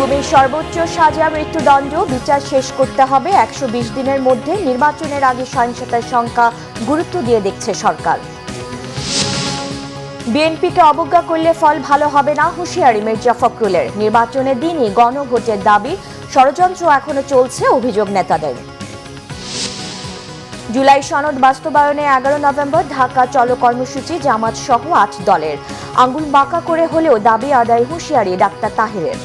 গুমের সর্বোচ্চ সাজা, মৃত্যুদণ্ড, বিচার শেষ করতে হবে। একশো বিশ দিনের মধ্যে নির্বাচনের আগে সহিংসতার সংখ্যা গুরুত্ব দিয়ে দেখছে সরকার। বিএনপিকে অবজ্ঞা করলে ফল ভালো হবে না হুঁশিয়ারি মির্জা ফখরুলের। নির্বাচনের দিনই গণভোটের দাবি, ষড়যন্ত্র এখনও চলছে অভিযোগ নেতাদের। জুলাই সনদ বাস্তবায়নে এগারো নভেম্বর ঢাকা চলো কর্মসূচি জামাত সহ আট দলের। আঙ্গুল বাঁকা করে হলেও দাবি আদায় হুঁশিয়ারি ডাক্তার তাহিরের।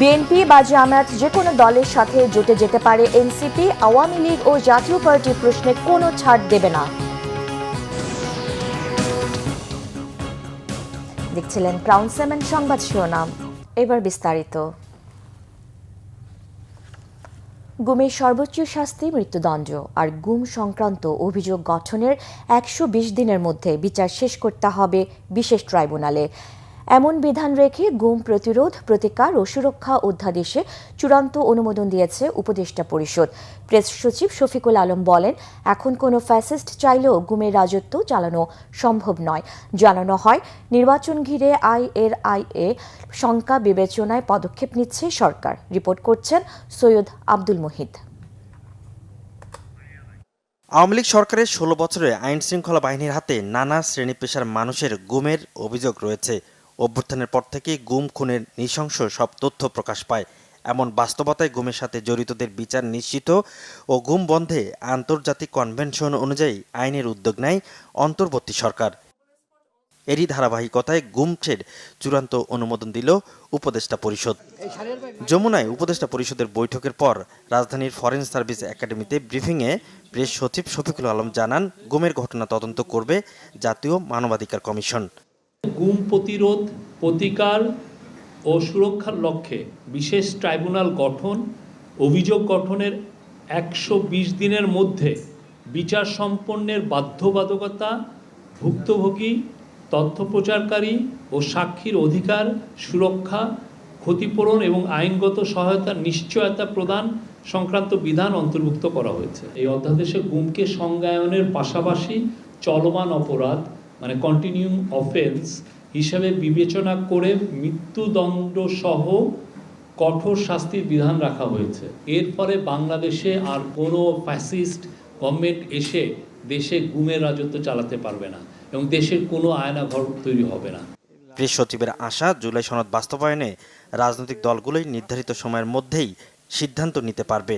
বিএনপি বা জামায়াত যে কোনো দলের সাথে জোটে যেতে পারে এনসিপি, আওয়ামী লীগ ও জাতীয় পার্টি প্রশ্নে কোনো ছাড় দেবে না। দেখছিলেন ক্রাউন সেভেন সংবাদ শিরোনাম। এবার বিস্তারিত। গুমের সর্বোচ্চ শাস্তি, মৃত্যুদণ্ড আর গুম সংক্রান্ত অভিযোগ গঠনের একশো বিশ দিনের মধ্যে বিচার শেষ করতে হবে বিশেষ ট্রাইব্যুনালে। এমন বিধান রেখে গুম প্রতিরোধ, প্রতিকার ও সুরক্ষা অধ্যাদেশে চূড়ান্ত অনুমোদন দিয়েছে উপদেষ্টা পরিষদ। প্রেস সচিব শফিকুল আলম বলেন, এখন কোনো ফ্যাসিস্ট চাইলেও গুমের রাজত্ব চালানো সম্ভব নয়। জানানো হয়, নির্বাচন ঘিরে আই এর আই এ শঙ্কা বিবেচনায় পদক্ষেপ নিচ্ছে সরকার। রিপোর্ট করছেন সৈয়দ আব্দুল মুহিত। আওয়ামী লীগ সরকারের ষোলো বছরে আইন শৃঙ্খলা বাহিনীর হাতে নানা শ্রেণি পেশার মানুষের গুমের অভিযোগ রয়েছে। অভ্যুত্থানের পর থেকে গুম, খুনের নৃশংস সব তথ্য প্রকাশ পায়। এমন বাস্তবতায় গুমের সাথে জড়িতদের বিচার নিশ্চিত ও গুম বন্ধে আন্তর্জাতিক কনভেনশন অনুযায়ী আইনের উদ্যোগ নেয় অন্তর্বর্তী সরকার। এরই ধারাবাহিকতায় গুমছের চূড়ান্ত অনুমোদন দিল উপদেষ্টা পরিষদ। যমুনায় উপদেষ্টা পরিষদের বৈঠকের পর রাজধানীর ফরেন সার্ভিস একাডেমিতে ব্রিফিংয়ে প্রেস সচিব শফিকুল আলম জানান, গুমের ঘটনা তদন্ত করবে জাতীয় মানবাধিকার কমিশন। গুম প্রতিরোধ, প্রতিকার ও সুরক্ষার লক্ষ্যে বিশেষ ট্রাইব্যুনাল গঠন, অভিযোগ গঠনের একশো বিশ দিনের মধ্যে বিচার সম্পন্নের বাধ্যবাধকতা, ভুক্তভোগী, তথ্য প্রচারকারী ও সাক্ষীর অধিকার, সুরক্ষা, ক্ষতিপূরণ এবং আইনগত সহায়তা নিশ্চয়তা প্রদান সংক্রান্ত বিধান অন্তর্ভুক্ত করা হয়েছে। এই অধ্যাদেশে গুমকে সংজ্ঞায়নের পাশাপাশি চলমান অপরাধ মানে কন্টিনিউ অফেন্স হিসাবে বিবেচনা করে মৃত্যুদণ্ড সহ কঠোর শাস্তির বিধান রাখা হয়েছে। এর ফলে বাংলাদেশে আর কোনো ফ্যাসিস্ট গভর্নমেন্ট এসে দেশে গুমের রাজত্ব চালাতে পারবে না এবং দেশের কোনো আয়না ঘর তৈরি হবে না। প্রেস সচিবের আশা, জুলাই সনদ বাস্তবায়নে রাজনৈতিক দলগুলোই নির্ধারিত সময়ের মধ্যেই সিদ্ধান্ত নিতে পারবে।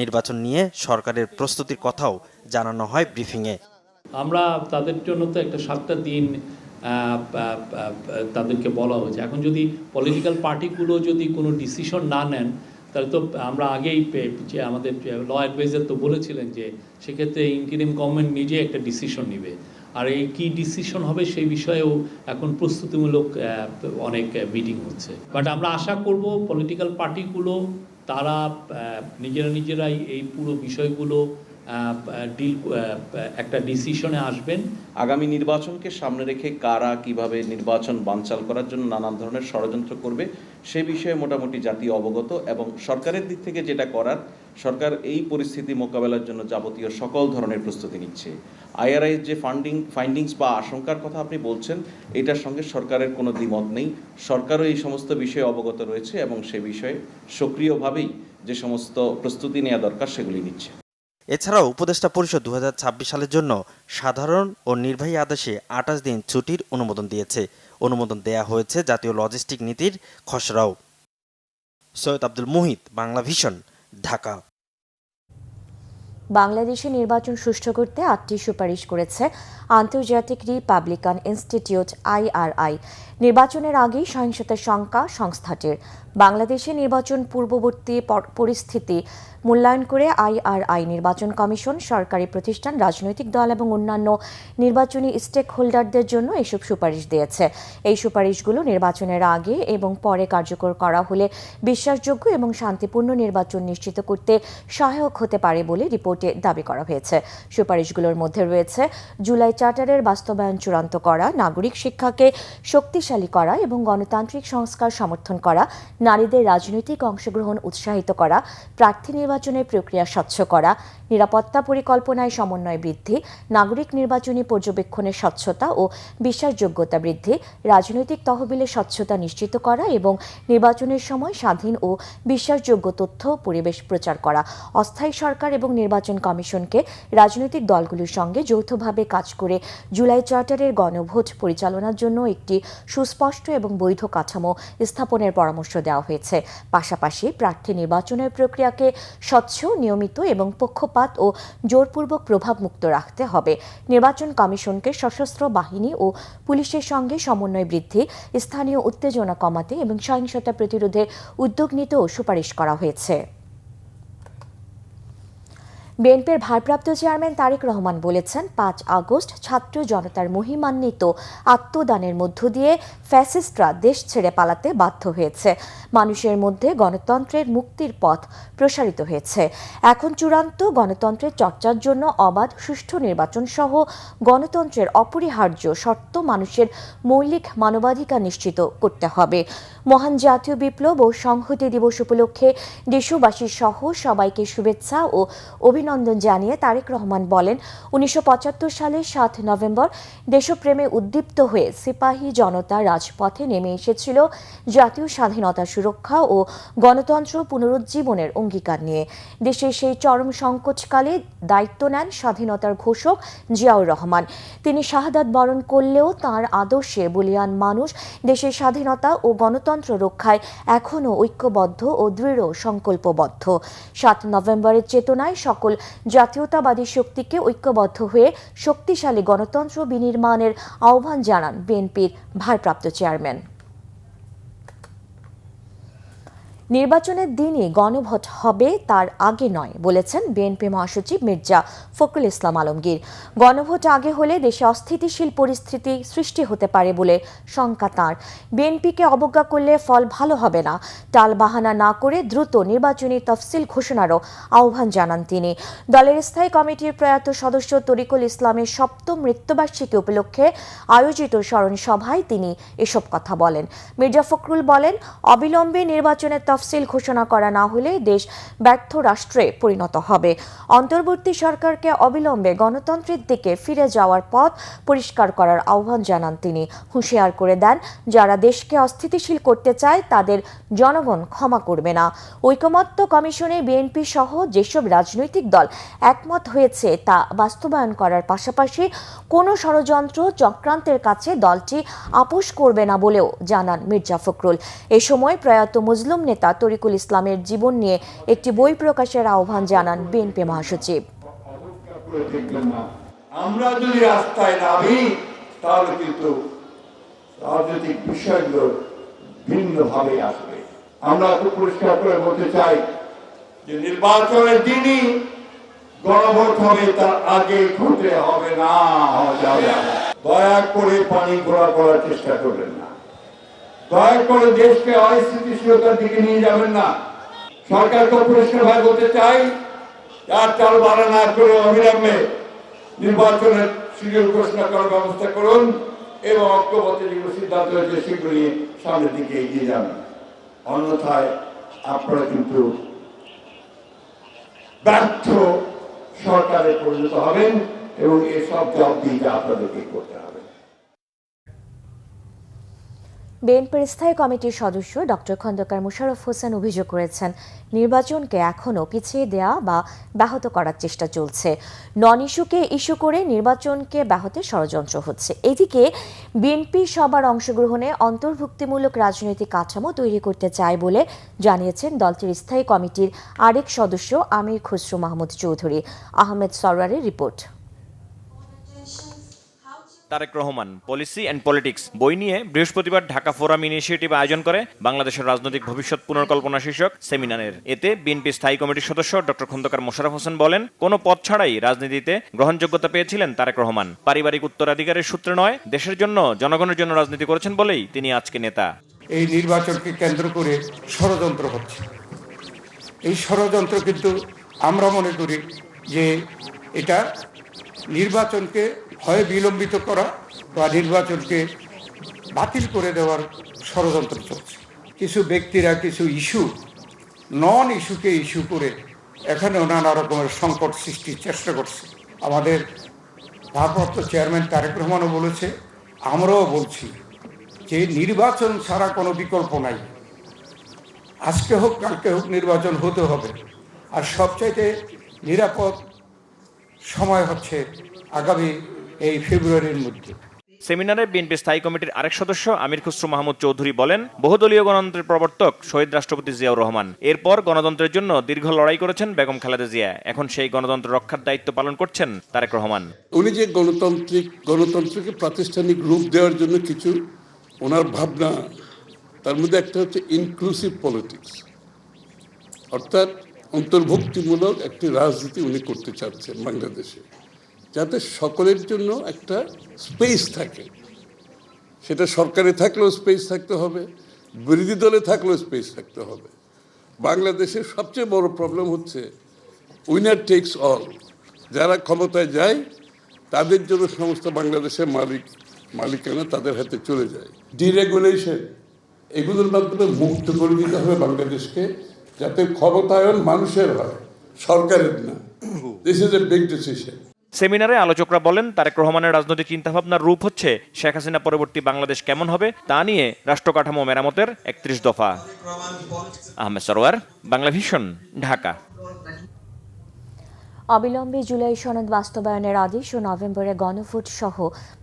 নির্বাচন নিয়ে সরকারের প্রস্তুতির কথাও জানানো হয় ব্রিফিংয়ে। আমরা তাদের জন্য তো একটা সাতটা দিন তাদেরকে বলা হয়েছে। এখন যদি পলিটিক্যাল পার্টিগুলো যদি কোনো ডিসিশন না নেন, তাহলে তো আমরা আগেই যে আমাদের ল অ্যাডভাইজার তো বলেছিলেন যে সেক্ষেত্রে ইন্টারিম গভর্নমেন্ট নিজে একটা ডিসিশন নেবে। আর এই কি ডিসিশন হবে সেই বিষয়েও এখন প্রস্তুতিমূলক অনেক মিটিং হচ্ছে। বাট আমরা আশা করব পলিটিক্যাল পার্টিগুলো তারা নিজেরা নিজেরাই এই পুরো বিষয়গুলো ডিল একটা ডিসিশনে আসবেন। আগামী নির্বাচনকে সামনে রেখে কারা কীভাবে নির্বাচন বানচাল করার জন্য নানান ধরনের ষড়যন্ত্র করবে, সে বিষয়ে মোটামুটি জাতি অবগত এবং সরকারের দিক থেকে যেটা করার, সরকার এই পরিস্থিতি মোকাবেলার জন্য যাবতীয় সকল ধরনের প্রস্তুতি নিচ্ছে। আইআরআই যে ফান্ডিং ফাইন্ডিংস বা আশঙ্কার কথা আপনি বলছেন, এটার সঙ্গে সরকারের কোনো দ্বিমত নেই। সরকারও এই সমস্ত বিষয়ে অবগত রয়েছে এবং সে বিষয়ে সক্রিয়ভাবেই যে সমস্ত প্রস্তুতি নেওয়া দরকার সেগুলি নিচ্ছে। এছাড়াও উপদেষ্টা পরিষদ দুহাজার ছাব্বিশ সালের জন্য সাধারণ ও নির্বাহী আদেশে আঠাশ দিন ছুটির অনুমোদন দিয়েছে। অনুমোদন দেয়া হয়েছে জাতীয় লজিস্টিক নীতির খসড়াও। সৈয়দ আব্দুল মুহিত, বাংলা ভিশন, ঢাকা। বাংলাদেশে নির্বাচন সুষ্ঠু করতে আটটি সুপারিশ করেছে আন্তর্জাতিক রিপাবলিকান ইনস্টিটিউট আইআরআই। নির্বাচনের আগেই সহিংসতার শঙ্কা সংস্থাটির। বাংলাদেশে নির্বাচন পূর্ববর্তী পর- পরিস্থিতি মূল্যায়ন করে আইআরআই, নির্বাচন কমিশন, সরকারি প্রতিষ্ঠান, রাজনৈতিক দল এবং অন্যান্য নির্বাচনী স্টেক হোল্ডারদের জন্য এসব সুপারিশ দিয়েছে। এই সুপারিশগুলো নির্বাচনের আগে এবং পরে কার্যকর করা হলে বিশ্বাসযোগ্য এবং শান্তিপূর্ণ নির্বাচন নিশ্চিত করতে সহায়ক হতে পারে বলে রিপোর্টে দাবি করা হয়েছে। সুপারিশগুলোর মধ্যে রয়েছে জুলাই চার্টারের বাস্তবায়ন চূড়ান্ত করা, নাগরিক শিক্ষাকে শক্তিশালী করা এবং গণতান্ত্রিক সংস্কার সমর্থন করা নারীদের রাজনৈতিক অংশগ্রহণ উৎসাহিত করা, প্রার্থী নির্বাচনের প্রক্রিয়া স্বচ্ছ করা, নিরাপত্তা পরিকল্পনায় সমন্বয় বৃদ্ধি, নাগরিক নির্বাচনী পর্যবেক্ষণের স্বচ্ছতা ও বিশ্বাসযোগ্যতা বৃদ্ধি, রাজনৈতিক তহবিলে স্বচ্ছতা নিশ্চিত করা এবং নির্বাচনের সময় স্বাধীন ও বিশ্বাসযোগ্য তথ্য পরিবেশ প্রচার করা। অস্থায়ী সরকার এবং নির্বাচন কমিশনকে রাজনৈতিক দলগুলির সঙ্গে যৌথভাবে কাজ করে জুলাই চার্টারের গণভোট পরিচালনার জন্য একটি সুস্পষ্ট এবং বৈধ কাঠামো স্থাপনের পরামর্শ দেওয়া হয়েছে। পাশাপাশি প্রার্থী নির্বাচনের প্রক্রিয়াকে স্বচ্ছ, নিয়মিত এবং পক্ষপাত ও জোরপূর্বক প্রভাবমুক্ত রাখতে হবে। নির্বাচন কমিশনকে সশস্ত্র বাহিনী ও পুলিশের সঙ্গে সমন্বয় বৃদ্ধি, স্থানীয় উত্তেজনা কমাতে এবং সহিংসতা প্রতিরোধে উদ্যোগ নিতেও সুপারিশ করা হয়েছে। বিএনপির ভারপ্রাপ্ত চেয়ারম্যান তারেক রহমান বলেছেন, পাঁচ আগস্ট ছাত্র জনতার মহিমান্বিত আত্মদানের মধ্য দিয়ে ফ্যাসিস্টরা দেশ ছেড়ে পালাতে বাধ্য হয়েছে। মানুষের মধ্যে গণতন্ত্রের মুক্তির পথ প্রসারিত হয়েছে। এখন চূড়ান্ত গণতন্ত্রের চর্চার জন্য অবাধ সুষ্ঠু নির্বাচন সহ গণতন্ত্রের অপরিহার্য শর্ত মানুষের মৌলিক মানবাধিকার নিশ্চিত করতে হবে। মহান জাতীয় বিপ্লব ও সংহতি দিবস উপলক্ষে দেশবাসী সহ সবাইকে শুভেচ্ছা ও অভিনন্দন জানিয়ে তারেক রহমান বলেন, উনিশশো সালের সাত নভেম্বর দেশপ্রেমে উদ্দীপ্ত হয়ে সিপাহী জনতা রাজপথে নেমে এসেছিল জাতীয় স্বাধীনতা সুরক্ষা ও গণতন্ত্র পুনরুজ্জীবনের অঙ্গীকার নিয়ে। দেশের সেই চরম সংকটকালে দায়িত্ব নেন স্বাধীনতার ঘোষক জিয়াউর রহমান। তিনি শাহাদাত বরণ করলেও তার আদর্শে বলিয়ান মানুষ দেশের স্বাধীনতা ও গণতন্ত্র রক্ষায় এখনও ঐক্যবদ্ধ ও দৃঢ় সংকল্পবদ্ধ। সাত নভেম্বরের চেতনায় সকল জাতীয়তাবাদী শক্তিকে ঐক্যবদ্ধ হয়ে শক্তিশালী গণতন্ত্র বিনির্মাণের আহ্বান জানান বিএনপির ভারপ্রাপ্ত চেয়ারম্যান। নির্বাচনের দিনই গণভোট হবে, তার আগে নয়, বলেছেন বিএনপি মহাসচিব মির্জা ফখরুল ইসলাম আলমগীর। গণভোট আগে হলে দেশে অস্থিতিশীল পরিস্থিতি সৃষ্টি হতে পারে বলে শঙ্কা তাঁর। বিএনপিকে অবজ্ঞা করলে ফল ভালো হবে না। টাল বাহানা না করে দ্রুত নির্বাচনী তফসিল ঘোষণারও আহ্বান জানান তিনি। দলের স্থায়ী কমিটির প্রয়াত সদস্য তরিকুল ইসলামের সপ্তম মৃত্যুবার্ষিকী উপলক্ষে আয়োজিত স্মরণ সভায় তিনি এসব কথা বলেন। মির্জা ফখরুল বলেন, অবিলম্বে নির্বাচনের তফসিল ঘোষণা করা না হলে দেশ ব্যর্থ রাষ্ট্রে পরিণত হবে। অন্তর্বর্তী সরকারকে অবিলম্বে গণতন্ত্রের দিকে ফিরে যাওয়ার পথ পরিষ্কার করার আহ্বান জানান তিনি। হুঁশিয়ার করে দেন, যারা দেশকে অস্থিতিশীল করতে চায়, তাদের জনগণ ক্ষমা করবে না। ঐকমত্য কমিশনে বিএনপি সহ যেসব রাজনৈতিক দল একমত হয়েছে, তা বাস্তবায়ন করার পাশাপাশি কোনো ষড়যন্ত্র চক্রান্তের কাছে দলটি আপোষ করবে না বলেও জানান মির্জা ফখরুল। এ সময় প্রয়াত মুসলিম নেতা তরিকুল ইসলামের জীবন নিয়ে একটি বই প্রকাশের আহ্বান জানান বিএনপি মহাসচিব। আমরা যদি রাস্তায় নামি, তাহলে কিন্তু রাজনৈতিক বিষয়গুলো ভিন্নভাবে আসবে। আমরা পরিষ্কার করে বলতে চাই যে নির্বাচনের দিনই গণভোট হবে, তার আগে হবে না। দয়া করে পানি ঘোরা করার চেষ্টা করবেন না। দয়া করে দেশকে অস্থিতিশীলতার দিকে নিয়ে যাবেন না। সরকারকে পরিষ্কার ভাবে বলতে চাই আর চাল বাড়া না করে অবিলম্বে নির্বাচনের শিডিউল ঘোষণা করার ব্যবস্থা করুন এবং ঐক্যবদ্ধ যেগুলো সিদ্ধান্ত হয়েছে সেগুলো সামনের দিকে এগিয়ে যান। অন্যথায় আপনারা কিন্তু ব্যর্থ সরকারে পরিণত হবেন এবং এসব জবাবদিহিটা আপনাদেরকে করতে হবে। বিএনপির স্থায়ী কমিটির সদস্য ডক্টর খন্দকার মোশাররফ হোসেন অভিযোগ করেছেন, নির্বাচনকে এখনও পিছিয়ে দেয়া বা ব্যাহত করার চেষ্টা চলছে। নন ইস্যুকে ইস্যু করে নির্বাচনকে ব্যাহতে ষড়যন্ত্র হচ্ছে। এদিকে বিএনপি সবার অংশগ্রহণে অন্তর্ভুক্তিমূলক রাজনৈতিক কাঠামো তৈরি করতে চায় বলে জানিয়েছেন দলটির স্থায়ী কমিটির আরেক সদস্য Amir Khasru Mahmud Chowdhury. Ahmed সরওয়ারের report. Tarique Rahman. Policy and politics বই নিয়ে বৃহস্পতিবার ঢাকা ফোরাম ইনিশিয়েটিভ আয়োজন করে বাংলাদেশের রাজনৈতিক ভবিষ্যৎ পুনর্কল্পনা শীর্ষক সেমিনারের। এতে বিএনপি স্থায়ী কমিটির সদস্য ডক্টর খন্দকার মোশাররফ হোসেন বলেন, কোনো পথ ছাড়াই রাজনীতিতে গ্রহণযোগ্যতা পেয়েছিলেন তারেক রহমান। পারিবারিক উত্তরাধিকারের সূত্রে নয়, দেশের জন্য জনগণের জন্য রাজনীতি করেছেন বলেই তিনি আজকে নেতা। এই নির্বাচনকে কেন্দ্র করে ষড়যন্ত্র হচ্ছে। এই ষড়যন্ত্র কিন্তু আমরা মনে করি যে এটা নির্বাচনকে হয় বিলম্বিত করা বা নির্বাচনকে বাতিল করে দেওয়ার ষড়যন্ত্র চলছে। কিছু ব্যক্তিরা কিছু ইস্যু, নন ইস্যুকে ইস্যু করে এখানেও নানা রকমের সংকট সৃষ্টির চেষ্টা করছে। আমাদের ভারপ্রাপ্ত চেয়ারম্যান তারেক রহমানও বলেছে, আমরাও বলছি যে নির্বাচন ছাড়া কোনো বিকল্প নাই। আজকে হোক, কালকে হোক নির্বাচন হতে হবে। আর সবচাইতে নিরাপদ সময় হচ্ছে আগামী এই ফেব্রুয়ারির মধ্যে। সেমিনারে বিএনপি স্থায়ী কমিটির আরেক সদস্য আমির খুসরু মাহমুদ চৌধুরী বলেন বহুদলীয় গণতন্ত্রের প্রবর্তক শহীদ রাষ্ট্রপতি জিয়াউর রহমান। এরপর গণতন্ত্রের জন্য দীর্ঘ লড়াই করেছেন বেগম খালেদা জিয়া। এখন সেই গণতন্ত্র রক্ষার দায়িত্ব পালন করছেন তারেক রহমান। উনি যে গণতান্ত্রিক গণতন্ত্রকে প্রাতিষ্ঠানিক রূপ দেওয়ার জন্য কিছু ওনার ভাবনা তার মধ্যে একটা হচ্ছে ইনক্লুসিভ পলিটিক্স অর্থাৎ অন্তর্ভুক্তিমূলক একটি রাজনীতি উনি করতে চাচ্ছেন বাংলাদেশে। যাতে সকলের জন্য একটা স্পেস থাকে। সেটা সরকারে থাকলেও স্পেস থাকতে হবে, বিরোধী দলে থাকলেও স্পেস থাকতে হবে। বাংলাদেশের সবচেয়ে বড় প্রবলেম হচ্ছে উইনার টেক্স অল। যারা ক্ষমতায় যায়, তাদের জন্য সমস্ত বাংলাদেশের মালিক, মালিকানা তাদের হাতে চলে যায়। ডিরেগুলেশন, এগুলোর মাধ্যমে মুক্ত করে দিতে হবে বাংলাদেশকে, যাতে ক্ষমতায়ন মানুষের হয়, সরকারের না। This is a big decision সেমিনারে আলোচকরা বলেন, তারেক রহমানের রাজনৈতিক চিন্তাভাবনার রূপ হচ্ছে শেখ হাসিনা পরবর্তী বাংলাদেশ কেমন হবে, তা নিয়ে রাষ্ট্র কাঠামো মেরামতের একত্রিশ দফা। আহমেদ সরোয়ার, বাংলা ভিশন, ঢাকা। অবিলম্বে জুলাই সনদ বাস্তবায়নের আদেশ ও নভেম্বরে গণভোট সহ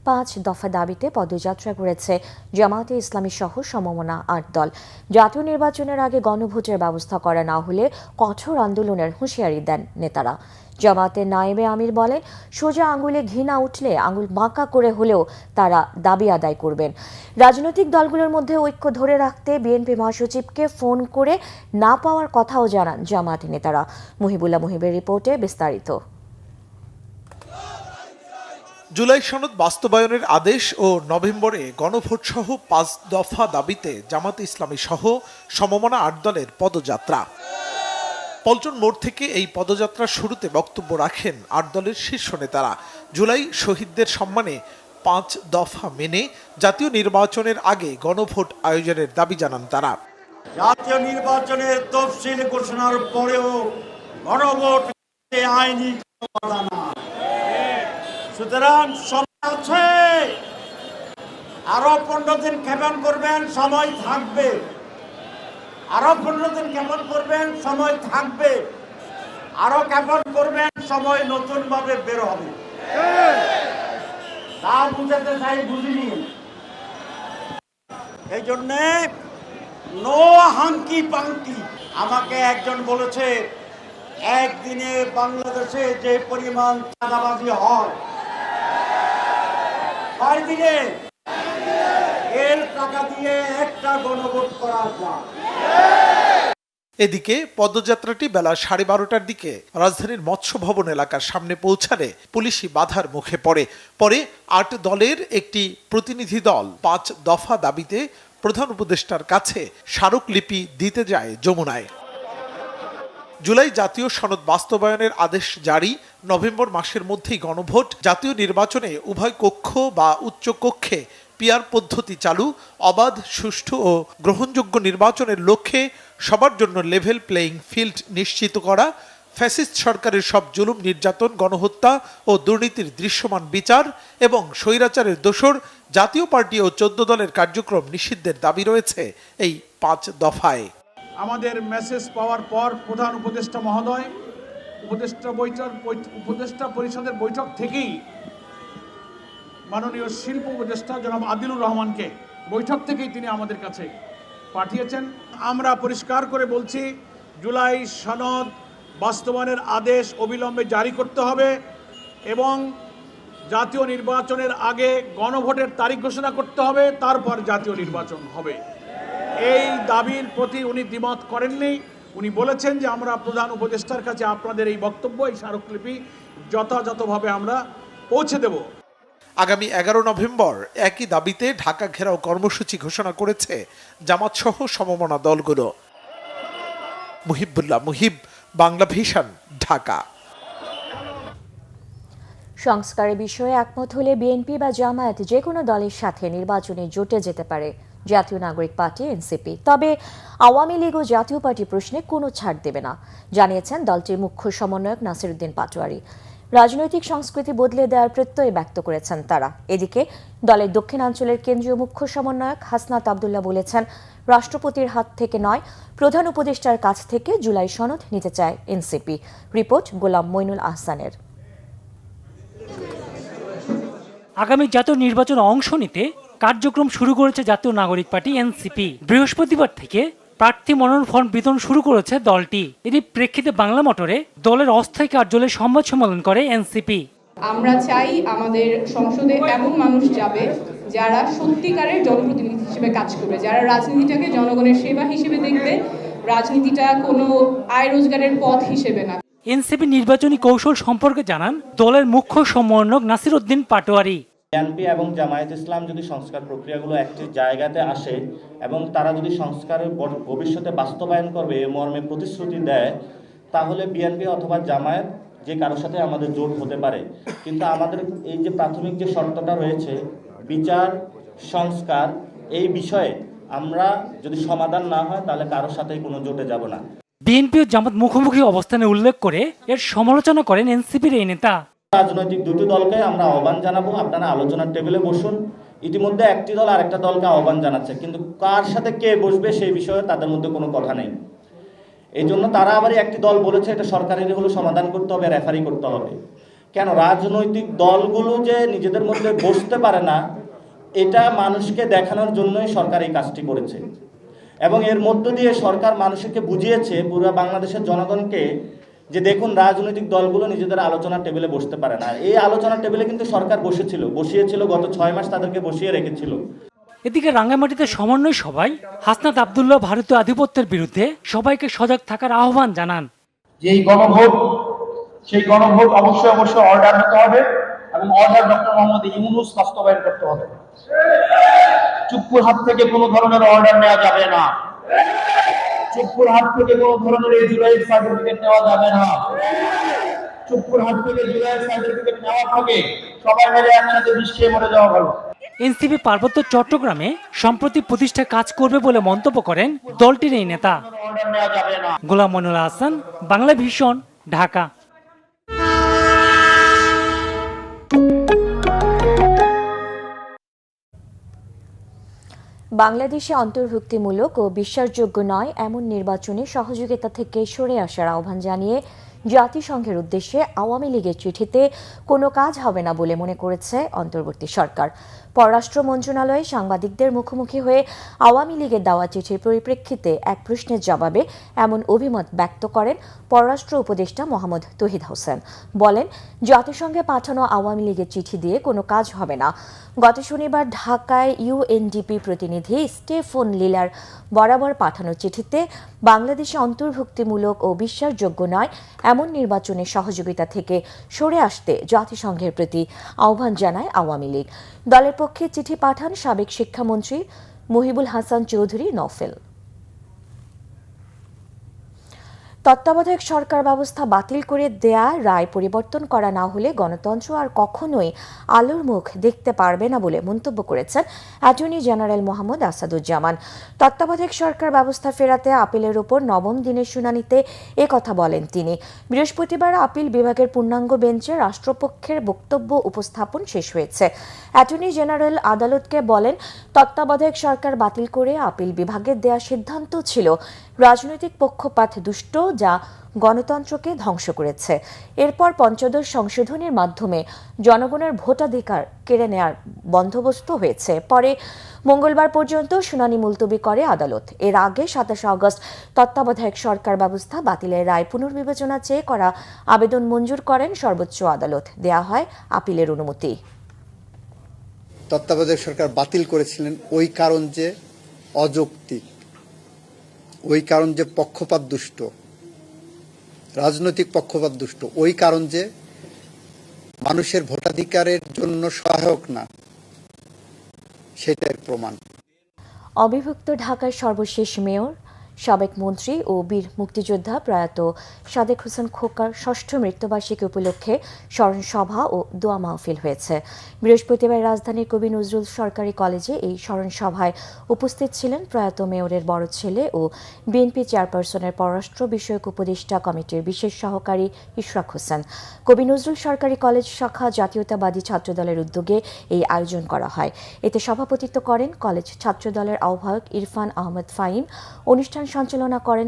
পাঁচ দফা দাবিতে পদযাত্রা করেছে জামায়াতে ইসলামী সহ সমমনা আট দল। জাতীয় নির্বাচনের আগে গণভোটের ব্যবস্থা করা না হলে কঠোর আন্দোলনের হুঁশিয়ারি দেন নেতারা। জামায়াতের নায়েবে আমির বলেন সোজা আঙুলে ঘৃণা উঠলে আঙুল বাঁকা করে হলেও তারা দাবি আদায় করবেন। রাজনৈতিক দলগুলোর মধ্যে ঐক্য ধরে রাখতে বিএনপি মহাসচিবকে ফোন করে না পাওয়ার কথাও জানান জামায়াত নেতারা। মুহিবুল্লাহ মুহিবের রিপোর্টে বিস্তারিত। জুলাই সনদ বাস্তবায়নের আদেশ ও নভেম্বরে গণভোট সহ পাঁচ দফা দাবিতে জামাত ইসলামী সহ সমমনা আট দলের পদযাত্রা। পল্টন মোড় থেকে এই পদযাত্রার শুরুতে বক্তব্য রাখেন আট দলের শীর্ষ নেতারা। জুলাই শহীদদের সম্মানে পাঁচ দফা মেনে জাতীয় নির্বাচনের আগে গণভোট আয়োজনের দাবি জানান তারা। জাতীয় নির্বাচনের তফসিল ঘোষণার পরেও গণভোট আইনি সুতরাং সময় আছে। আরও পনেরো দিন করবেন, সময় থাকবে। আরও পনেরো দিন ক্ষেপণ করবেন? সময় থাকবে। আরও কেমন করবেন? সময় নতুন ভাবে বের হবে। তা বুঝাতে চাই, বুঝিনি। এই জন্যে নো হাঙ্কি পাঙ্কি আমাকে একজন বলেছে, একদিনে বাংলাদেশে যে পরিমাণ চাঁদাবাজি হয় এর টাকা দিয়ে একটা গণভোট করা যায় এদিকে পদযাত্রাটি বেলা সাড়ে বারোটার দিকে রাজধানীর মৎস্য ভবন এলাকার সামনে পৌঁছালে পুলিশি বাধার মুখে পড়ে। পরে আট দলের একটি প্রতিনিধি দল পাঁচ দফা দাবিতে প্রধান উপদেষ্টার কাছে স্মারকলিপি দিতে যায় যমুনায়। জুলাই জাতীয় সনদ বাস্তবায়নের আদেশ জারি। নভেম্বর মাসের মধ্যেই গণভোট। জাতীয় নির্বাচনে উভয় কক্ষ বা উচ্চ কক্ষে পিয়ার পদ্ধতি চালু, অবাধ, সুষ্ঠু ও গ্রহণযোগ্য নির্বাচনের লক্ষ্যে সবার জন্য লেভেল প্লেয়িং ফিল্ড নিশ্চিত করা ফ্যাসিস্ট সরকারের সব জুলুম নির্যাতন, গণহত্যা ও দুর্নীতির দৃশ্যমান বিচার এবং স্বৈরাচারের দোসর জাতীয় পার্টি ও চোদ্দ দলের কার্যক্রম নিষিদ্ধের দাবি রয়েছে এই পাঁচ দফায়। আমাদের মেসেজ পাওয়ার পর প্রধান উপদেষ্টা মহোদয়, উপদেষ্টা বৈঠক, উপদেষ্টা পরিষদের বৈঠক থেকেই মাননীয় শিল্প উপদেষ্টা জনাব আদিলুর রহমানকে বৈঠক থেকেই তিনি আমাদের কাছে পাঠিয়েছেন। আমরা পরিষ্কার করে বলছি, জুলাই সনদ বাস্তবায়নের আদেশ অবিলম্বে জারি করতে হবে এবং জাতীয় নির্বাচনের আগে গণভোটের তারিখ ঘোষণা করতে হবে, তারপর জাতীয় নির্বাচন হবে। এই দাবির প্রতি উনি দ্বিমত করেননি। উনি বলেছেন যে আমরা প্রধান উপদেষ্টার কাছে আপনাদের এই বক্তব্য, এই স্মারকলিপি যথাযথভাবে আমরা পৌঁছে দেব। আগামী এগারো নভেম্বর একই দাবিতে ঢাকা ঘেরাও কর্মসূচি ঘোষণা করেছে জামাত সহ সমমনা দলগুলো। মুহিবুল্লাহ, মুহিব, বাংলা ভিশন, ঢাকা। সংস্কারের বিষয়ে একমত হলে বিএনপি বা জামায়াত যে কোনো দলের সাথে নির্বাচনে জোটে যেতে পারে। জাতীয় নাগরিক পার্টি, এনসিপি। তবে আওয়ামী লীগ ও জাতীয় পার্টি প্রশ্নে কোনো ছাড় দেবে না, জানিয়েছেন দলটির মুখ্য সমন্বয়ক নাসিরুদ্দিন পাটোয়ারি। রাজনৈতিক সংস্কৃতি বদলে দেওয়ার প্রত্যয় ব্যক্ত করেছেন তারা। এদিকে দলের দক্ষিণাঞ্চলের কেন্দ্রীয় মুখ্য সমন্বয়ক হাসনাত আবদুল্লাহ বলেছেন, রাষ্ট্রপতির হাত থেকে নয়, প্রধান উপদেষ্টার কাছ থেকে জুলাই সনদ নিতে চায় এনসিপি। রিপোর্ট গোলাম মইনুল আহসানের। আগামী জাতীয় নির্বাচনে অংশ নিতে কার্যক্রম শুরু করেছে জাতীয় নাগরিক পার্টি এনসিপি। বৃহস্পতিবার থেকে প্রার্থী মনোনয়ন ফর্ম বিতরণ শুরু করেছে দলটি। এরই প্রেক্ষিতে বাংলা মোটরে দলের অস্থায়ী কার্যালয়ে সংবাদ সম্মেলন করে এনসিপি। আমরা চাই আমাদের সংসদে এমন মানুষ যাবে যারা সত্যিকারের জনপ্রতিনিধি হিসেবে কাজ করবে যারা রাজনীতিটাকে জনগণের সেবা হিসেবে দেখবে। রাজনীতিটা কোনো আয় রোজগারের পথ হিসেবে না। এনসিপি নির্বাচনী কৌশল সম্পর্কে জানান দলের মুখ্য সমন্বয়ক নাসির উদ্দিন পাটোয়ারি। বিএনপি এবং জামায়াত ইসলাম যদি সংস্কার প্রক্রিয়াগুলো একটি জায়গাতে আসে এবং তারা যদি সংস্কারের ভবিষ্যতে বাস্তবায়ন করবে, এ মর্মে প্রতিশ্রুতি দেয়, তাহলে বিএনপি অথবা জামায়াত যে কারোর সাথে আমাদের জোট হতে পারে। কিন্তু আমাদের এই যে প্রাথমিক যে শর্তটা রয়েছে, বিচার, সংস্কার, এই বিষয়ে আমরা যদি সমাধান না হয়, তাহলে কারোর সাথেই কোনো জোটে যাব না। বিএনপি ও জামাত মুখোমুখি অবস্থানে উল্লেখ করে এর সমালোচনা করেন এনসিপির এই নেতা। রাজনৈতিক দুটি দলকে আমরা আহ্বান জানাব। আপনারা আলোচনার টেবিলে বসুন। ইতিমধ্যে একটি দল আরেকটা দলকে আহ্বান জানাচ্ছে। কিন্তু কার সাথে কে বসবে সেই বিষয়ে তাদের মধ্যে কোনো কথা নেই। এই জন্য তারা আবার একটি দল বলেছে, এটা সরকারের হলো, সমাধান করতে হবে, রেফারি করতে হবে। কেন? রাজনৈতিক দলগুলো যে নিজেদের মধ্যে বসতে পারে না, এটা মানুষকে দেখানোর জন্যই সরকার এই কাজটি করেছে। এবং এর মধ্য দিয়ে সরকার মানুষকে বুঝিয়েছে, পুরো বাংলাদেশের জনগণকে যে দেখুন রাজনৈতিক দলগুলো নিজেদের আলোচনার টেবিলে বসতে পারে না। এই আলোচনার টেবিলে কিন্তু সরকার বসেছিল বসিয়েছিল গত ছয় মাস তাদেরকে বসিয়ে রেখেছিল। এদিকে রাঙ্গামাটিতে সমন্বয় সবাই হাসনাত আবদুল্লাহ ভারতীয় আধিপত্যের বিরুদ্ধে সবাইকে সজাগ থাকার আহ্বান জানান। যেই গণভোট সেই গণভোট অবশ্যই অবশ্যই অর্ডার হতে হবে এবং অর্ডার ডক্টর মোহাম্মদ ইউনুস বাস্তবায়ন করতে হবে। চুপ্পুর হাত থেকে কোনো ধরনের অর্ডার নেওয়া যাবে না। চুপ্পুর হাত থেকে কোনো ধরনের এই জুলাইয়ের সার্টিফিকেট নেওয়া যাবে না। চুপুর হাত থেকে জুলাইয়ের সার্টিফিকেট নেওয়া থাকে সবাই মিলে একসাথে বিষ খেয়ে মরে যাওয়া ভালো। এনসিপি পার্বত্য চট্টগ্রামে সম্প্রতি প্রতিষ্ঠা কাজ করবে বলে মন্তব্য করেন দলটির এই নেতা। গোলাম মনুল হাসান বাংলা ভীষণ ঢাকা। বাংলাদেশে অন্তর্ভুক্তিমূলক ও বিশ্বাসযোগ্য নয় এমন নির্বাচনে সহযোগিতা থেকে সরে আসার আহ্বান জানিয়ে জাতিসংঘের উদ্দেশ্যে আওয়ামী লীগের চিঠিতে কোনো কাজ হবে না বলে মনে করেছে অন্তর্বর্তী সরকার। পররাষ্ট্র মন্ত্রণালয়ে সাংবাদিকদের মুখোমুখি হয়ে আওয়ামী লীগের দেওয়া চিঠির পরিপ্রেক্ষিতে এক প্রশ্নের জবাবে এমন অভিমত ব্যক্ত করেন পররাষ্ট্র উপদেষ্টা মোহাম্মদ তহিদ হোসেন। বলেন, জাতিসংঘে পাঠানো আওয়ামী লীগের চিঠি দিয়ে কোনো কাজ হবে না। গত শনিবার ঢাকায় ইউএনডিপি প্রতিনিধি স্টেফন লিলার বরাবর পাঠানো চিঠিতে বাংলাদেশে অন্তর্ভুক্তিমূলক ও বিশ্বাসযোগ্য নয় এমন নির্বাচনে সহযোগিতা থেকে সরে আসতে জাতিসংঘের প্রতি আহ্বান জানায় আওয়ামী লীগ। দলের পক্ষে চিঠি পাঠান সাবেক শিক্ষামন্ত্রী মহিবুল হাসান চৌধুরী নফেল তত্ত্বাবধায়ক সরকার ব্যবস্থা বাতিল করে দেয়া, রায় পরিবর্তন করা না হলে গণতন্ত্র আর কখনোই আলোর মুখ দেখতে পারবে না বলে মন্তব্য করেছেন অ্যাটর্নি জেনারেল মোহাম্মদ আসাদুজ্জামান। তত্ত্বাবধায়ক সরকার ব্যবস্থা ফেরাতে আপিলের ওপর নবম দিনের শুনানিতে এ কথা বলেন তিনি। বৃহস্পতিবার আপিল বিভাগের পূর্ণাঙ্গ বেঞ্চে রাষ্ট্রপক্ষের বক্তব্য উপস্থাপন শেষ হয়েছে। অ্যাটর্নি জেনারেল আদালতকে বলেন, তত্ত্বাবধায়ক সরকার বাতিল করে আপিল বিভাগের দেয়া সিদ্ধান্ত ছিল রাজনৈতিক পক্ষপাত দুষ্ট যা গণতন্ত্রকে ধ্বংস করেছে। এরপর পঞ্চদশ সংশোধনের মাধ্যমে জনগণের ভোটাধিকার কেড়ে নেয়ার বন্দোবস্ত হয়েছে। পরে মঙ্গলবার পর্যন্ত শুনানি মুলতবি করে আদালত। এর আগে সাতাশে আগস্ট তত্ত্বাবধায়ক সরকার ব্যবস্থা বাতিলের রায় পুনর্বিবেচনা চেয়ে করা আবেদন মঞ্জুর করেন সর্বোচ্চ আদালত। দেয়া হয় আপিলের অনুমতি। তত্ত্বাবধায়ক সরকার বাতিল করেছিলেন ওই কারণ যে অযৌক্তিক। ওই কারণ যে পক্ষপাত দুষ্ট, রাজনৈতিক পক্ষপাত দুষ্ট, ওই কারণ যে মানুষের ভোটাধিকারের জন্য সহায়ক না, সেটার প্রমাণ। অবিভক্ত ঢাকার সর্বশেষ মেয়র সাবেক মন্ত্রী ও বীর মুক্তিযোদ্ধা প্রয়াত সাদেক হোসেন খোকার ষষ্ঠ মৃত্যুবার্ষিকী উপলক্ষে স্মরণ সভা ও দোয়া মাহফিল হয়েছে। বৃহস্পতিবার রাজধানীর কবি নজরুল সরকারি কলেজে এই স্মরণ সভায় উপস্থিত ছিলেন প্রয়াত মেয়রের বড় ছেলে ও বিএনপি চেয়ারপারসনের পররাষ্ট্র বিষয়ক উপদেষ্টা কমিটির বিশেষ সহকারী ইশরাক হোসেন। কবি নজরুল সরকারি কলেজ শাখা জাতীয়তাবাদী ছাত্রদলের উদ্যোগে এই আয়োজন করা হয়। এতে সভাপতিত্ব করেন কলেজ ছাত্রদলের আহ্বায়ক ইরফান আহমদ ফাইম অনুষ্ঠান সঞ্চালনা করেন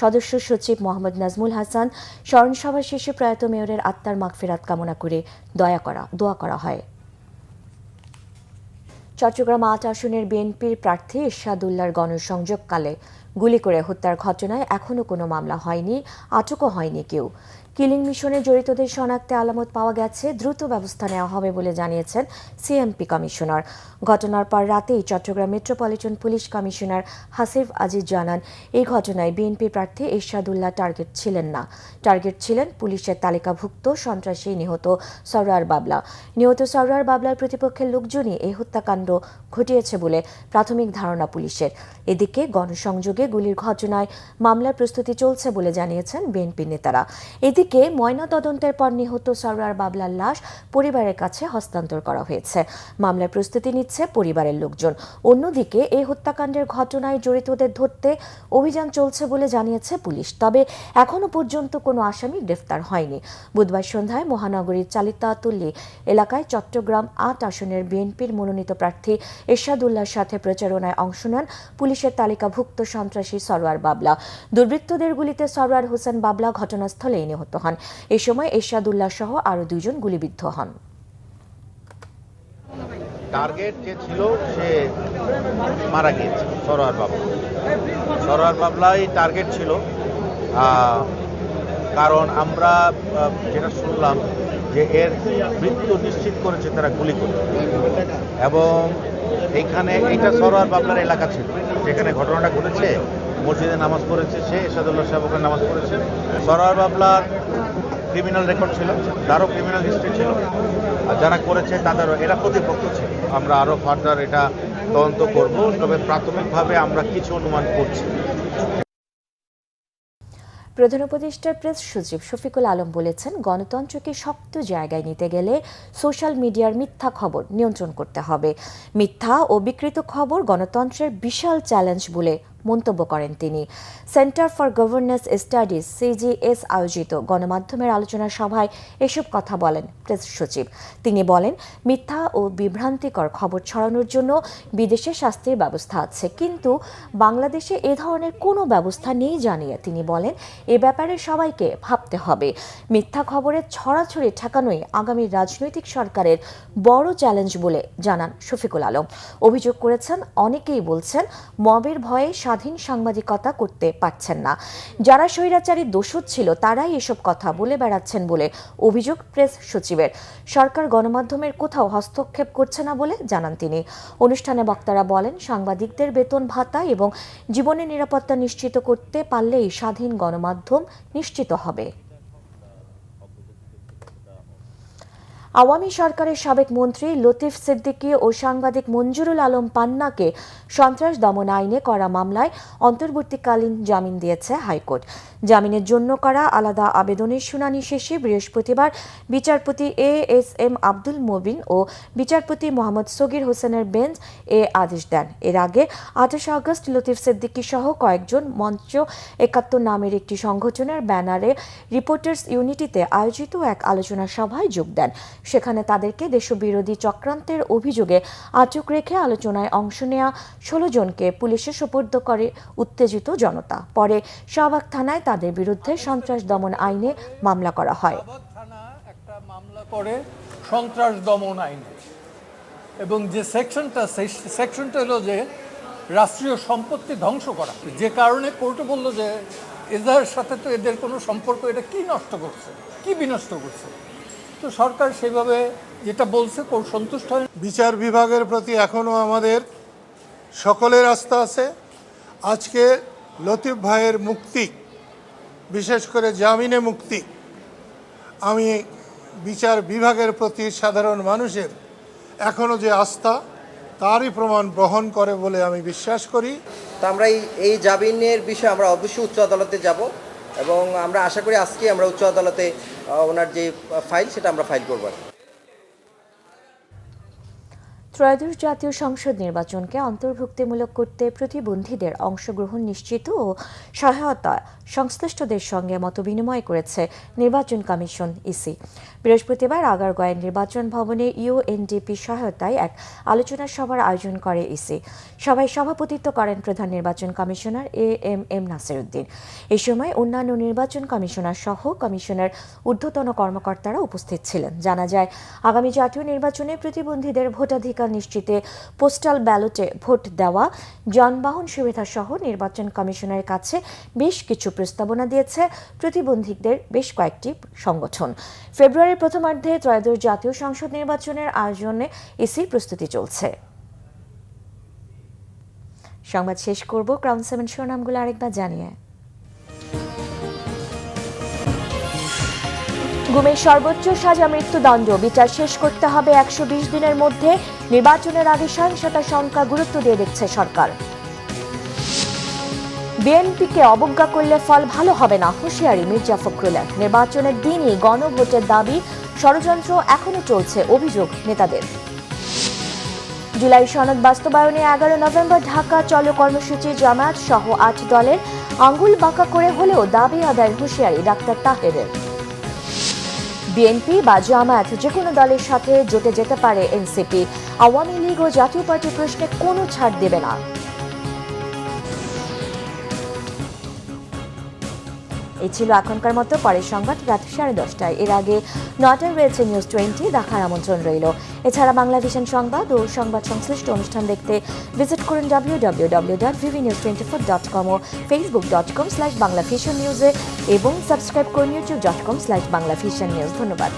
সদস্য সচিব মোহাম্মদ নাজমুল হাসান। স্মরণ সভা শেষে প্রয়াত মেয়রের আত্মার মাগফিরাত কামনা করে দয়া করা, দোয়া করা হয়। চট্টগ্রাম আট আসনের বিএনপির প্রার্থী ইরশাদুল্লাহর গণসংযোগকালে গুলি করে হত্যার ঘটনায় এখনও কোনো মামলা হয়নি, আটকও হয়নি কেউ। কিলিং মিশনে জড়িতদের শনাক্তে আলামত পাওয়া গেছে, দ্রুত ব্যবস্থা নেওয়া হবে বলে জানিয়েছেন সিএমপি কমিশনার। ঘটনার পর রাতেই Chattogram metropolitan police commissioner Hasif Aziz জানান, এই ঘটনায় বিএনপি প্রার্থী ইরশাদুল্লাহ টার্গেট ছিলেন না। টার্গেট ছিলেন পুলিশের তালিকাভুক্ত সন্ত্রাসী নিহত সরোয়ার বাবলা। নিহত সরোয়ার বাবলার প্রতিপক্ষের লোকজনই এই হত্যাকাণ্ড ঘটিয়েছে বলে প্রাথমিক ধারণা পুলিশের। এদিকে গণসংযোগে গুলির ঘটনায় মামলার প্রস্তুতি চলছে বলে জানিয়েছেন বিএনপি নেতারা। এদিকে ময়নাতদন্তের পর নিহত সরোয়ার বাবলার লাশ পরিবারের কাছে হস্তান্তর করা হয়েছে। মামলার প্রস্তুতি নিচ্ছে পরিবারের লোকজন। অন্যদিকে, এই হত্যাকাণ্ডের ঘটনায় জড়িতদের ধরতে অভিযান চলছে বলে জানিয়েছে পুলিশ। তবে এখনও পর্যন্ত কোনো আসামি গ্রেফতার হয়নি। বুধবার সন্ধ্যায় মহানগরীর চালিতাতুল্লি এলাকায় চট্টগ্রাম আট আসনের বিএনপির মনোনীত প্রার্থী এরশাদুল্লাহর সাথে প্রচারণায় অংশ নেন পুলিশের তালিকাভুক্ত সন্ত্রাসী সরোয়ার বাবলা। দুর্বৃত্তদের গুলিতে সরোয়ার হোসেন বাবলা ঘটনাস্থলেই নিহত হন। এ সময় এরশাদুল্লাহ সহ আরও দুইজন গুলিবিদ্ধ হন। টার্গেট যে ছিল, সে মারা গিয়েছে, সরোয়ার বাবলা। সরোয়ার বাবলাই টার্গেট ছিল কারণ আমরা যেটা শুনলাম যে এর মৃত্যু নিশ্চিত করেছে তারা গুলি করে। এবং এইখানে এইটা সরোয়ার বাবলার এলাকা ছিল, যেখানে ঘটনাটা ঘটেছে। মসজিদে নামাজ পড়েছে সে এসাদুল্লাহ সাহেবের নামাজ পড়েছে। সরোয়ার বাবলার ক্রিমিনাল রেকর্ড ছিল, তারও ক্রিমিনাল হিস্ট্রি ছিল। আর যারা করেছে, তাদেরও, এরা প্রতিপক্ষ ছিল। আমরা আরও ফার্দার এটা তদন্ত করব, তবে প্রাথমিকভাবে আমরা কিছু অনুমান করছি। প্রধান উপদেষ্টার প্রেস সচিব শফিকুল আলম বলেছেন, গণতন্ত্রকে শক্ত জায়গায় নিতে গেলে সোশ্যাল মিডিয়ার মিথ্যা খবর নিয়ন্ত্রণ করতে হবে। মিথ্যা ও বিকৃত খবর গণতন্ত্রের বিশাল চ্যালেঞ্জ বলে মন্তব্য করেন তিনি। Centre for Governance Studies CGS আয়োজিত গণমাধ্যমের আলোচনা সভায় এসব কথা বলেন প্রেস সচিব। তিনি বলেন, মিথ্যা ও বিভ্রান্তিকর খবর ছড়ানোর জন্য বিদেশে শাস্তির ব্যবস্থা আছে, কিন্তু বাংলাদেশে এ ধরনের কোনো ব্যবস্থা নেই জানিয়ে তিনি বলেন, এ ব্যাপারে সবাইকে ভাবতে হবে। মিথ্যা খবরের ছড়াছড়ি ঠেকানোই আগামী রাজনৈতিক সরকারের বড় চ্যালেঞ্জ বলে জানান শফিকুল আলম। অভিযোগ করেছেন, অনেকেই বলছেন, মবের ভয়ে স্বাধীন সাংবাদিকতা করতে পারছেন না। যারা স্বৈরাচারী দোষত ছিল, তারাই এসব কথা বলে বেড়াচ্ছেন বলে অভিযোগ প্রেস সচিবের। সরকার গণমাধ্যমের কোথাও হস্তক্ষেপ করছে না বলে জানান তিনি। অনুষ্ঠানে বক্তারা বলেন, সাংবাদিকদের বেতন ভাতা এবং জীবনের নিরাপত্তা নিশ্চিত করতে পারলেই স্বাধীন গণমাধ্যম নিশ্চিত হবে। আওয়ামী সরকারের সাবেক মন্ত্রী লতিফ সিদ্দিকী ও সাংবাদিক মঞ্জুরুল আলম পান্নাকে সন্ত্রাস দমন আইনে করা মামলায় অন্তর্বর্তীকালীন জামিন দিয়েছে হাইকোর্ট। জামিনের জন্য করা আলাদা আবেদনের শুনানি শেষে বৃহস্পতিবার বিচারপতি A S M Abdul Mobin ও বিচারপতি মোহাম্মদ সগির হোসেনের বেঞ্চ এ আদেশ দেন। এর আগে আঠাশে আগস্ট লতিফ সিদ্দিকী সহ কয়েকজন মঞ্চ একাত্তর নামের একটি সংগঠনের ব্যানারে রিপোর্টার্স ইউনিটিতে আয়োজিত এক আলোচনা সভায় যোগ দেন। সেখানে তাদেরকে দেশবিরোধী চক্রান্তের অভিযোগে আটক রেখে আলোচনায় অংশ নেয়া ষোলো জনকে পুলিশে সোপর্দ করে উত্তেজিত জনতা। পরে শাহবাগ থানায় তাদের বিরুদ্ধে সন্ত্রাস দমন আইনে মামলা করা হয়। মামলা করে সন্ত্রাস দমন আইনে। এবং যে সেকশনটা, সেই সেকশনটা হলো যে রাষ্ট্রীয় সম্পত্তি ধ্বংস করা। যে কারণে কোর্টে বলল যে এদের সাথে তো এদের কোনো সম্পর্ক, এটা কি নষ্ট করছে? কি বিনষ্ট করছে? তো সরকার সেভাবে যেটা বলছে সন্তুষ্ট হয়। বিচার বিভাগের প্রতি এখনও আমাদের সকলের আস্থা আছে। আজকে লতিফ ভাইয়ের মুক্তি বিশেষ করে জামিনে মুক্তি আমি বিচার বিভাগের প্রতি সাধারণ মানুষের এখনও যে আস্থা তারই প্রমাণ বহন করে বলে আমি বিশ্বাস করি। তো আমরা এই এই জামিনের বিষয়ে আমরা অবশ্যই উচ্চ আদালতে যাব। এবং আমরা আশা করি আজকে আমরা উচ্চ আদালতে ওনার যে ফাইল সেটা আমরা ফাইল করব ত্রয়োদশ জাতীয় সংসদ নির্বাচনকে অন্তর্ভুক্তিমূলক করতে প্রতিবন্ধীদের অংশগ্রহণ নিশ্চিত ও সহায়তা সংশ্লিষ্টদের সঙ্গে মতবিনিময় করেছে নির্বাচন কমিশন ইসি। বৃহস্পতিবার আগারগয়ের নির্বাচন ভবনে ইউএনডিপি সহায়তায় এক আলোচনা সভার আয়োজন করে ইসি। সভায় সভাপতিত্ব করেন প্রধান নির্বাচন commissioner A M M Nasiruddin. এ সময় অন্যান্য নির্বাচন কমিশনার সহ কমিশনের ঊর্ধ্বতন কর্মকর্তারা উপস্থিত ছিলেন। জানা যায়, আগামী জাতীয় নির্বাচনে প্রতিবন্ধীদের ভোটাধিকার নিশ্চিতে পোস্টাল ব্যালটে ভোট দেওয়া, যানবাহন সুবিধা সহ নির্বাচন কমিশনের কাছে বেশ কিছু প্রস্তাবনা দিয়েছে। প্রতিবন্ধীদের বেশ কয়েকটি সংগঠন। ফেব্রুয়ারির প্রথমার্ধে ত্রয়োদশ জাতীয় সংসদ নির্বাচনের আয়োজনে ইসির প্রস্তুতি চলছে। সংবাদ শেষ করব। ক্রাউন সেভেন শিরোনামগুলো আরেকবার জানিয়ে। গুমের সর্বোচ্চ সাজা, মৃত্যুদণ্ড। বিচার শেষ করতে হবে একশো বিশ দিনের মধ্যে। নির্বাচনের আগে সহিংসতা সংখ্যা গুরুত্ব দিয়ে দেখছে সরকার। বিএনপিকে অবজ্ঞা করলে ফল ভালো হবে না, হুঁশিয়ারি মির্জা ফখরুলের নির্বাচনের দিনই গণভোটের দাবি, ষড়যন্ত্র এখনও চলছে, অভিযোগ নেতাদের। জুলাই সনদ বাস্তবায়নে এগারো নভেম্বর ঢাকা চলো কর্মসূচি জামায়াত সহ আট দলের আঙ্গুল বাঁকা করে হলেও দাবি আদায় হুঁশিয়ারি ডাক্তার তাহেরের। বিএনপি বা জামায়াত যে কোনো দলের সাথে জোটে যেতে পারে এনসিপি। আওয়ামী লীগ ও জাতীয় পার্টি প্রশ্নে কোনো ছাড় দেবে না। এই ছিল এখনকার মতো, পরের সংবাদ রাত সাড়ে দশটায়। এর আগে নটায় রয়েছে নিউজ টোয়েন্টি দেখার আমন্ত্রণ রইল। এছাড়া বাংলা ভিশন সংবাদ ও সংবাদ সংশ্লিষ্ট অনুষ্ঠান দেখতে ভিজিট করুন W W W dot BV news twenty four dot com ও Facebook dot com slash Bangla Vision নিউজে এবং সাবস্ক্রাইব করুন YouTube dot com slash Bangla Vision news ধন্যবাদ।